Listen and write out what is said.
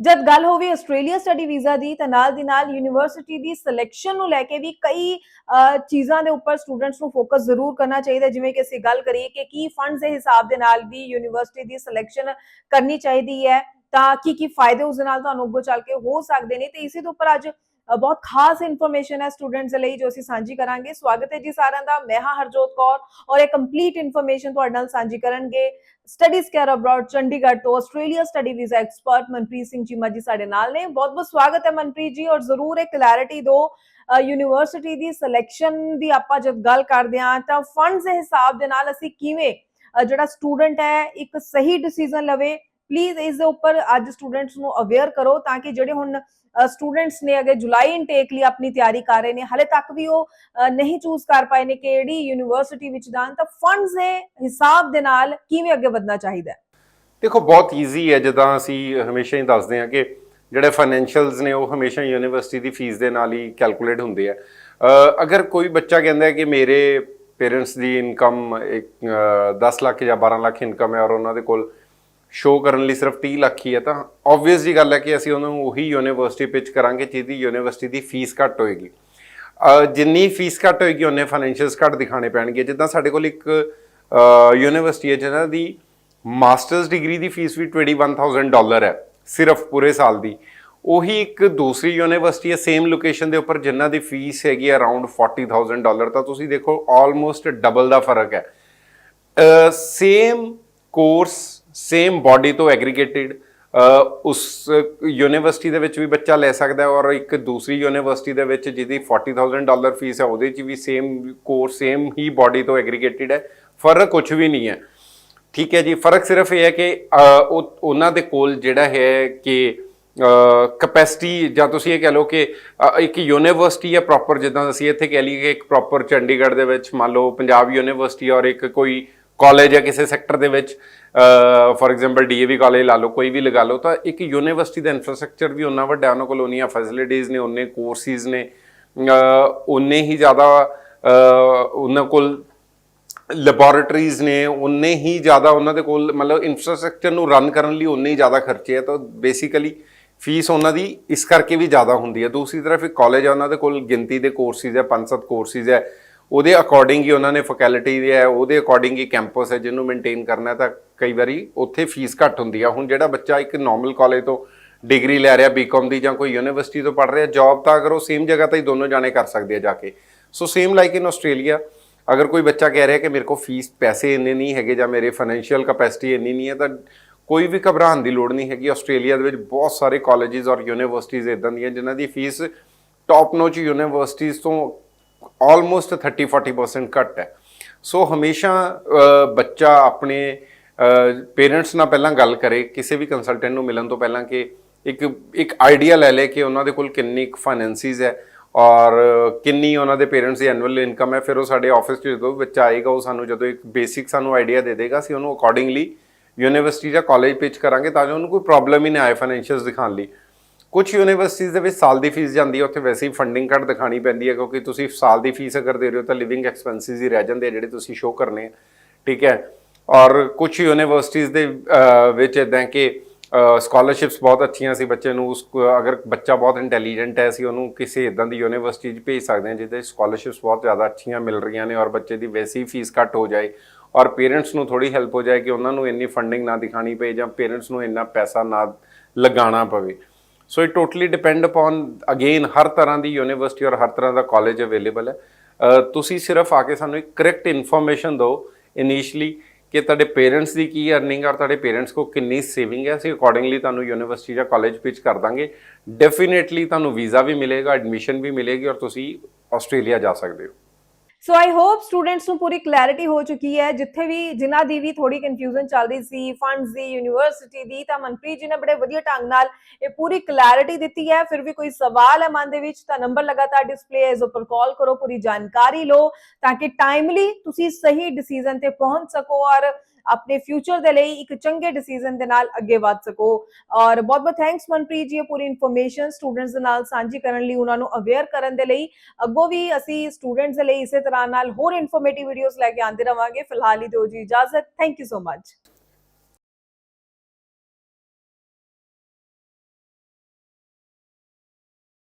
ਜਦ ਗੱਲ ਹੋਵੇ ਆਸਟ੍ਰੇਲੀਆ ਸਟੱਡੀ ਵੀਜ਼ਾ ਦੀ ਤਾਂ ਨਾਲ ਦੀ ਨਾਲ ਯੂਨੀਵਰਸਿਟੀ ਦੀ ਸਿਲੈਕਸ਼ਨ ਨੂੰ ਲੈ ਕੇ ਵੀ ਕਈ ਅਹ, ਚੀਜ਼ਾਂ ਦੇ ਉੱਪਰ ਸਟੂਡੈਂਟਸ ਨੂੰ ਫੋਕਸ ਜ਼ਰੂਰ ਕਰਨਾ ਚਾਹੀਦਾ ਜਿਵੇਂ ਕਿ ਅਸੀਂ ਗੱਲ ਕਰੀਏ ਕਿ ਕੀ ਫੰਡਸ ਦੇ ਹਿਸਾਬ ਦੇ ਨਾਲ ਵੀ ਯੂਨੀਵਰਸਿਟੀ ਦੀ ਸਿਲੈਕਸ਼ਨ ਕਰਨੀ ਚਾਹੀਦੀ ਹੈ ਤਾਂ ਕੀ ਕੀ ਫਾਇਦੇ ਉਸ ਨਾਲ ਤੁਹਾਨੂੰ ਅੱਗੋਂ ਚੱਲ ਕੇ ਹੋ ਸਕਦੇ ਨੇ। ਤੇ ਇਸੇ ਦੇ ਉੱਪਰ ਅੱਜ ਬਹੁਤ ਖਾਸ ਇਨਫੋਰਮੇਸ਼ਨ ਹੈ ਸਟੂਡੈਂਟਸ ਦੇ ਲਈ ਜੋ ਅਸੀਂ ਸਾਂਝੀ ਕਰਾਂਗੇ। ਸਵਾਗਤ ਹੈ ਜੀ ਸਾਰਿਆਂ ਦਾ। ਮੈਂ ਹਾਂ ਹਰਜੋਤ ਕੌਰ ਔਰ ਇਹ ਕੰਪਲੀਟ ਇਨਫੋਰਮੇਸ਼ਨ ਤੁਹਾਡੇ ਨਾਲ ਸਾਂਝੀ ਕਰਨਗੇ। ਸਟੱਡੀਜ਼ ਕੇਅਰ ਅਬਰਾਡ ਚੰਡੀਗੜ੍ਹ ਤੋਂ Australia study visa expert Manpreet Singh Cheema ji ਸਾਡੇ ਨਾਲ ਨੇ। ਬਹੁਤ ਬਹੁਤ ਸਵਾਗਤ ਹੈ ਮਨਪ੍ਰੀਤ ਜੀ ਔਰ ਜ਼ਰੂਰ ਇਹ ਕਲੈਰਿਟੀ ਦਿਓ ਯੂਨੀਵਰਸਿਟੀ ਦੀ ਸਿਲੈਕਸ਼ਨ ਦੀ ਆਪਾਂ ਜਦ ਗੱਲ ਕਰਦੇ ਹਾਂ ਤਾਂ ਫੰਡਸ ਦੇ ਹਿਸਾਬ ਦੇ ਨਾਲ ਅਸੀਂ ਕਿਵੇਂ ਜਿਹੜਾ ਸਟੂਡੈਂਟ ਹੈ ਇੱਕ ਸਹੀ ਡਿਸੀਜਨ ਲਵੇ। ਪਲੀਜ਼ ਇਸ ਦੇ ਉੱਪਰ ਅੱਜ ਸਟੂਡੈਂਟਸ ਨੂੰ ਅਵੇਅਰ ਕਰੋ ਤਾਂ ਕਿ ਜਿਹੜੇ ਹੁਣ ਸਟੂਡੈਂਟਸ ਨੇ ਅਗੇ ਜੁਲਾਈ ਇਨਟੇਕ ਲਈ ਆਪਣੀ ਤਿਆਰੀ ਕਰ ਰਹੇ ਨੇ, ਹਲੇ ਤੱਕ ਵੀ ਉਹ ਨਹੀਂ ਚੂਜ਼ ਕਰ ਪਾਏ ਨੇ ਕਿ ਕਿਹੜੀ ਯੂਨੀਵਰਸਿਟੀ ਵਿੱਚ ਜਾਣ, ਤਾਂ ਫੰਡਸ ਦੇ ਹਿਸਾਬ ਦੇ ਨਾਲ ਕਿਵੇਂ ਅੱਗੇ ਵਧਣਾ ਚਾਹੀਦਾ ਦੇਖੋ, ਬਹੁਤ ਈਜ਼ੀ ਹੈ, ਜਿੱਦਾਂ ਅਸੀਂ ਹਮੇਸ਼ਾ ਹੀ ਦੱਸਦੇ ਹਾਂ ਕਿ ਜਿਹੜੇ ਫਾਈਨੈਂਸ਼ੀਅਲਸ ਨੇ, ਉਹ ਹਮੇਸ਼ਾ ਯੂਨੀਵਰਸਿਟੀ ਦੀ ਫੀਸ ਦੇ ਨਾਲ ਹੀ ਕੈਲਕੂਲੇਟ ਹੁੰਦੇ ਆ। ਅਗਰ ਕੋਈ ਬੱਚਾ ਕਹਿੰਦਾ ਹੈ ਕਿ ਮੇਰੇ ਪੇਰੈਂਟਸ ਦੀ ਇਨਕਮ ਇੱਕ 10 ਲੱਖ ਜਾਂ 12 ਲੱਖ ਇਨਕਮ ਹੈ ਔਰ ਉਹਨਾਂ ਦੇ ਕੋਲ ਸ਼ੋਅ ਕਰਨ ਲਈ ਸਿਰਫ 30 ਲੱਖ ਹੀ ਹੈ, ਤਾਂ ਆਬਵੀਅਸ ਜੀ ਗੱਲ ਹੈ ਕਿ ਅਸੀਂ ਉਹਨਾਂ ਨੂੰ ਉਹੀ ਯੂਨੀਵਰਸਿਟੀ ਪਿਚ ਕਰਾਂਗੇ ਜਿਹਦੀ ਯੂਨੀਵਰਸਿਟੀ ਦੀ ਫੀਸ ਘੱਟ ਹੋਏਗੀ। ਜਿੰਨੀ ਫੀਸ ਘੱਟ ਹੋਏਗੀ, ਉਹਨੇ ਫਾਈਨੈਂਸ਼ੀਅਲਸ ਘੱਟ ਦਿਖਾਣੇ ਪੈਣਗੇ। ਜਿੱਦਾਂ ਸਾਡੇ ਕੋਲ ਇੱਕ ਯੂਨੀਵਰਸਿਟੀ ਹੈ, ਜਿਹਨਾਂ ਦੀ ਮਾਸਟਰਸ ਡਿਗਰੀ ਦੀ ਫੀਸ ਵੀ 21000 ਡਾਲਰ ਹੈ, ਸਿਰਫ ਪੂਰੇ ਸਾਲ ਦੀ। ਉਹੀ ਇੱਕ ਦੂਸਰੀ ਯੂਨੀਵਰਸਿਟੀ ਹੈ ਸੇਮ ਲੋਕੇਸ਼ਨ ਦੇ ਉੱਪਰ ਜਿਨ੍ਹਾਂ ਦੀ ਫੀਸ ਹੈਗੀ ਹੈ ਅਰਾਊਂਡ 40000 ਡਾਲਰ ਤਾਂ ਤੁਸੀਂ ਦੇਖੋ ਆਲਮੋਸਟ ਡਬਲ ਦਾ ਫ਼ਰਕ ਹੈ। ਸੇਮ ਕੋਰਸ ਸੇਮ ਬਾਡੀ ਤੋਂ ਐਗਰੀਗੇਟਿਡ ਉਸ ਯੂਨੀਵਰਸਿਟੀ ਦੇ ਵਿੱਚ ਵੀ ਬੱਚਾ ਲੈ ਸਕਦਾ ਹੈ ਔਰ ਇੱਕ ਦੂਸਰੀ ਯੂਨੀਵਰਸਿਟੀ ਦੇ ਵਿੱਚ ਜਿਹਦੀ 40000 ਡਾਲਰ ਫੀਸ ਹੈ, ਉਹਦੇ 'ਚ ਵੀ ਸੇਮ ਕੋਰਸ ਸੇਮ ਹੀ ਬਾਡੀ ਤੋਂ ਐਗਰੀਗੇਟਿਡ ਹੈ। ਫ਼ਰਕ ਕੁਝ ਵੀ ਨਹੀਂ ਹੈ। ਠੀਕ ਹੈ ਜੀ, ਫ਼ਰਕ ਸਿਰਫ ਇਹ ਹੈ ਕਿ ਉਹ, ਉਹਨਾਂ ਦੇ ਕੋਲ ਜਿਹੜਾ ਹੈ ਕਿ ਕਪੈਸਿਟੀ ਜਾਂ ਤੁਸੀਂ ਇਹ ਕਹਿ ਲਓ ਕਿ ਇੱਕ ਯੂਨੀਵਰਸਿਟੀ ਹੈ ਪ੍ਰੋਪਰ ਜਿੱਦਾਂ ਅਸੀਂ ਇੱਥੇ ਕਹਿ ਲਈਏ ਕਿ ਇੱਕ ਪ੍ਰੋਪਰ ਚੰਡੀਗੜ੍ਹ ਦੇ ਵਿੱਚ ਮੰਨ ਲਓ ਪੰਜਾਬ ਯੂਨੀਵਰਸਿਟੀ ਔਰ ਇੱਕ ਕੋਈ ਕਾਲਜ ਹੈ ਕਿਸੇ ਸੈਕਟਰ ਦੇ ਵਿੱਚ ਫੋਰ ਐਗਜ਼ਾਮਪਲ ਡੀਏਵੀ ਕਾਲਜ ਲਾ ਲਓ, ਕੋਈ ਵੀ ਲਗਾ ਲਓ, ਤਾਂ ਇੱਕ ਯੂਨੀਵਰਸਿਟੀ ਦਾ ਇਨਫਰਾਸਟ੍ਰਕਚਰ ਵੀ ਉਹਨਾਂ ਵੱਡਾ ਉਹਨਾਂ ਕੋਲ ਉਨੀਆਂ ਫੈਸਿਲਿਟੀਆਂ ਨੇ ਉਹਨੇ ਕੋਰਸਿਸ ਨੇ ਉਹਨੇ ਹੀ ਜ਼ਿਆਦਾ ਉਹਨਾਂ ਕੋਲ ਲੈਬੋਰੇਟਰੀਜ਼ ਨੇ ਉਨੇ ਹੀ ਜ਼ਿਆਦਾ ਉਹਨਾਂ ਦੇ ਕੋਲ, ਮਤਲਬ ਇਨਫਰਾਸਟ੍ਰਕਚਰ ਨੂੰ ਰਨ ਕਰਨ ਲਈ ਉਨੇ ਹੀ ਜ਼ਿਆਦਾ ਖਰਚੇ ਹੈ ਤਾਂ ਬੇਸਿਕਲੀ ਫੀਸ ਉਹਨਾਂ ਦੀ ਇਸ ਕਰਕੇ ਵੀ ਜ਼ਿਆਦਾ ਹੁੰਦੀ ਹੈ ਦੂਸਰੀ ਤਰਫ ਇੱਕ ਕਾਲਜ ਆ ਉਹਨਾਂ ਦੇ ਕੋਲ ਗਿਣਤੀ ਦੇ ਕੋਰਸਿਸ ਹੈ ਪੰਜ ਸੱਤ ਕੋਰਸਿਸ ਹੈ ਉਹਦੇ ਅਕੋਰਡਿੰਗ ਹੀ ਉਹਨਾਂ ਨੇ ਫੈਕਲਟੀ ਹੈ, ਉਹਦੇ ਅਕੋਰਡਿੰਗ ਹੀ ਕੈਂਪਸ ਹੈ ਜਿਹਨੂੰ ਮੇਨਟੇਨ ਕਰਨਾ ਤਾਂ ਕਈ ਵਾਰੀ ਉੱਥੇ ਫੀਸ ਘੱਟ ਹੁੰਦੀ ਆ। ਹੁਣ ਜਿਹੜਾ ਬੱਚਾ ਇੱਕ ਨਾਰਮਲ ਕਾਲਜ ਤੋਂ ਡਿਗਰੀ ਲੈ ਰਿਹਾ ਬੀਕਾਮ ਦੀ ਜਾਂ ਕੋਈ ਯੂਨੀਵਰਸਿਟੀ ਤੋਂ ਪੜ੍ਹ ਰਿਹਾ ਜੌਬ ਤਾਂ ਅਗਰ ਉਹ ਸੇਮ ਜਗ੍ਹਾ ਤੇ ਹੀ ਦੋਨੋਂ ਜਾਣੇ ਕਰ ਸਕਦੇ ਆ ਜਾ ਕੇ। So same like in Australia ਅਗਰ ਕੋਈ ਬੱਚਾ ਕਹਿ ਰਿਹਾ ਕਿ ਮੇਰੇ ਕੋਲ ਫੀਸ ਪੈਸੇ ਇੰਨੇ ਨਹੀਂ ਹੈਗੇ ਜਾਂ ਮੇਰੇ ਫਾਈਨੈਂਸ਼ੀਅਲ ਕਪੈਸਿਟੀ ਇੰਨੀ ਨਹੀਂ ਹੈ, ਤਾਂ ਕੋਈ ਵੀ ਘਬਰਾਉਣ ਦੀ ਲੋੜ ਨਹੀਂ ਹੈਗੀ। ਆਸਟ੍ਰੇਲੀਆ ਦੇ ਵਿੱਚ ਬਹੁਤ ਸਾਰੇ ਕਾਲਜਸ ਔਰ ਯੂਨੀਵਰਸਿਟੀਜ਼ ਇਦਾਂ ਦੀਆਂ ਜਿਨ੍ਹਾਂ ਦੀ ਫੀਸ ਟੌਪ ਨੋਚ ਯੂਨੀਵਰਸਿਟੀਜ਼ ਤੋਂ ਆਲਮੋਸਟ 30 40% ਘੱਟ ਹੈ। ਸੋ ਹਮੇਸ਼ਾ ਬੱਚਾ ਆਪਣੇ ਪੇਰੈਂਟਸ ਨਾਲ ਪਹਿਲਾਂ ਗੱਲ ਕਰੇ, ਕਿਸੇ ਵੀ ਕੰਸਲਟੈਂਟ ਨੂੰ ਮਿਲਣ ਤੋਂ ਪਹਿਲਾਂ ਕਿ ਇੱਕ ਇੱਕ ਆਈਡੀਆ ਲੈ ਲੇ ਕਿ ਉਹਨਾਂ ਦੇ ਕੋਲ ਕਿੰਨੀ ਫਾਈਨੈਂਸਿਸ ਹੈ ਔਰ ਕਿੰਨੀ ਉਹਨਾਂ ਦੇ ਪੇਰੈਂਟਸ ਦੀ ਐਨੂਅਲ ਇਨਕਮ ਹੈ। ਫਿਰ ਉਹ ਸਾਡੇ ਆਫਿਸ 'ਚ ਜਦੋਂ ਬੱਚਾ ਆਏਗਾ, ਉਹ ਸਾਨੂੰ ਜਦੋਂ ਇੱਕ ਬੇਸਿਕ ਸਾਨੂੰ ਆਈਡੀਆ ਦੇ ਦੇਗਾ, ਅਸੀਂ ਉਹਨੂੰ ਅਕੋਰਡਿੰਗਲੀ ਯੂਨੀਵਰਸਿਟੀ ਜਾਂ ਕਾਲਜ ਪਿਚ ਕਰਾਂਗੇ ਤਾਂ ਜੋ ਉਹਨੂੰ ਕੋਈ ਪ੍ਰੋਬਲਮ ਹੀ ਨਾ ਆਏ ਫਾਈਨੈਂਸ਼ੀਅਲਸ ਦਿਖਾਉਣ ਲਈ। ਕੁਝ ਯੂਨੀਵਰਸਿਟੀਜ਼ ਦੇ ਵਿੱਚ ਸਾਲ ਦੀ ਫੀਸ ਜਾਂਦੀ ਹੈ, ਉੱਥੇ ਵੈਸੇ ਹੀ ਫੰਡਿੰਗ ਘੱਟ ਦਿਖਾਣੀ ਪੈਂਦੀ ਹੈ, ਕਿਉਂਕਿ ਤੁਸੀਂ ਸਾਲ ਦੀ ਫੀਸ ਅਗਰ ਦੇ ਰਹੇ ਹੋ ਤਾਂ ਲਿਵਿੰਗ ਐਕਸਪੈਂਸਿਸ ਹੀ ਰਹਿ ਜਾਂਦੇ ਆ ਜਿਹੜੇ ਤੁਸੀਂ ਸ਼ੋਅ ਕਰਨੇ ਆ, ਠੀਕ ਹੈ? ਔਰ ਕੁਝ ਯੂਨੀਵਰਸਿਟੀਜ਼ ਦੇ ਵਿੱਚ ਇਦਾਂ ਕਿ ਸਕਾਲਰਸ਼ਿਪਸ ਬਹੁਤ ਅੱਛੀਆਂ ਸੀ ਬੱਚੇ ਨੂੰ, ਉਸ, ਅਗਰ ਬੱਚਾ ਬਹੁਤ ਇੰਟੈਲੀਜੈਂਟ ਹੈ, ਅਸੀਂ ਉਹਨੂੰ ਕਿਸੇ ਇਦਾਂ ਦੀ ਯੂਨੀਵਰਸਿਟੀ 'ਚ ਭੇਜ ਸਕਦੇ ਹਾਂ, ਜਿਹਦੇ ਸਕਾਲਰਸ਼ਿਪਸ ਬਹੁਤ ਜ਼ਿਆਦਾ ਅੱਛੀਆਂ ਮਿਲ ਰਹੀਆਂ ਨੇ ਔਰ ਬੱਚੇ ਦੀ ਵੈਸੇ ਹੀ ਫੀਸ ਘੱਟ ਹੋ ਜਾਏ ਔਰ ਪੇਰੈਂਟਸ ਨੂੰ ਥੋੜੀ ਹੈਲਪ ਹੋ ਜਾਏ ਕਿ ਉਹਨਾਂ ਨੂੰ ਇੰਨੀ ਫੰਡਿੰਗ ਨਾ ਦਿਖਾਣੀ ਪਏ ਜਾਂ ਪੇਰੈਂਟਸ ਨੂੰ ਇੰਨਾ ਪੈਸਾ ਨਾ ਲਗਾਉਣਾ ਪਵੇ। So it totally depend upon again ਹਰ ਤਰ੍ਹਾਂ ਦੀ ਯੂਨੀਵਰਸਿਟੀ ਔਰ ਹਰ ਤਰ੍ਹਾਂ ਦਾ ਕਾਲਜ ਅਵੇਲੇਬਲ ਹੈ ਤੁਸੀਂ ਸਿਰਫ ਆ ਕੇ ਸਾਨੂੰ ਇੱਕ ਕਰੈਕਟ ਇਨਫੋਰਮੇਸ਼ਨ ਦਿਓ ਇਨੀਸ਼ੀਅਲੀ ਕਿ ਤੁਹਾਡੇ ਪੇਰੈਂਟਸ ਦੀ ਕੀ ਅਰਨਿੰਗ ਔਰ ਤੁਹਾਡੇ ਪੇਰੈਂਟਸ ਕੋ ਕਿੰਨੀ ਸੇਵਿੰਗ ਹੈ ਅਸੀਂ ਅਕੋਰਡਿੰਗਲੀ ਤੁਹਾਨੂੰ ਯੂਨੀਵਰਸਿਟੀ ਜਾਂ ਕਾਲਜ ਵਿੱਚ ਕਰ ਦਾਂਗੇ ਡੈਫੀਨੇਟਲੀ ਤੁਹਾਨੂੰ ਵੀਜ਼ਾ ਵੀ ਮਿਲੇਗਾ ਐਡਮਿਸ਼ਨ ਵੀ ਮਿਲੇਗੀ ਔਰ ਤੁਸੀਂ ਆਸਟ੍ਰੇਲੀਆ ਜਾ ਸਕਦੇ ਹੋ ਸੋ ਆਈ ਹੋਪ ਸਟੂਡੈਂਟਸ ਨੂੰ ਪੂਰੀ ਕਲੈਰਿਟੀ ਹੋ ਚੁੱਕੀ ਹੈ। ਜਿੱਥੇ ਵੀ ਜਿਨ੍ਹਾਂ ਦੀ ਵੀ ਥੋੜੀ ਕਨਫਿਊਜ਼ਨ ਚੱਲ ਰਹੀ ਸੀ ਫੰਡਸ ਦੀ ਯੂਨੀਵਰਸਿਟੀ ਦੀ, ਤਾਂ ਮਨਪ੍ਰੀਤ ਜੀ ਨੇ ਬੜੇ ਵਧੀਆ ਢੰਗ ਨਾਲ ਇਹ ਪੂਰੀ ਕਲੈਰਿਟੀ ਦਿੱਤੀ ਹੈ। ਫਿਰ ਵੀ ਕੋਈ ਸਵਾਲ ਹੈ ਮਨ ਦੇ ਵਿੱਚ, ਤਾਂ ਨੰਬਰ ਲਗਾਤਾਰ ਡਿਸਪਲੇ ਹੈ। ਇਸ ਉੱਪਰ ਕਾਲ ਕਰੋ, ਪੂਰੀ ਜਾਣਕਾਰੀ ਲਓ, ਤਾਂ ਕਿ ਟਾਈਮਲੀ ਤੁਸੀਂ ਸਹੀ ਡਿਸੀਜਨ ਤੇ ਪਹੁੰਚ ਸਕੋ। ਔਰ ਆਪਣੇ ਫਿਊਚਰ ਦੇ ਲਈ ਇੱਕ ਚੰਗੇ ਡਿਸੀਜਨ ਦੇ ਨਾਲ ਅੱਗੇ ਵਧ ਸਕੋ ਔਰ ਬਹੁਤ ਬਹੁਤ ਥੈਂਕਸ ਮਨਪ੍ਰੀਤ ਜੀ ਇਹ ਪੂਰੀ ਇਨਫੋਰਮੇਸ਼ਨ ਸਟੂਡੈਂਟਸ ਦੇ ਨਾਲ ਸਾਂਝੀ ਕਰਨ ਲਈ ਉਹਨਾਂ ਨੂੰ ਅਵੇਅਰ ਕਰਨ ਦੇ ਲਈ ਅੱਗੋਂ ਵੀ ਅਸੀਂ ਸਟੂਡੈਂਟਸ ਦੇ ਲਈ ਇਸੇ ਤਰ੍ਹਾਂ ਨਾਲ ਹੋਰ ਇਨਫੋਰਮੇਟਿਵ ਵੀਡੀਓਜ਼ ਲੈ ਕੇ ਆਉਂਦੇ ਰਵਾਂਗੇ ਫਿਲਹਾਲ ਹੀ ਦਿਓ ਜੀ ਇਜਾਜ਼ਤ ਥੈਂਕ ਯੂ ਸੋ ਮਚ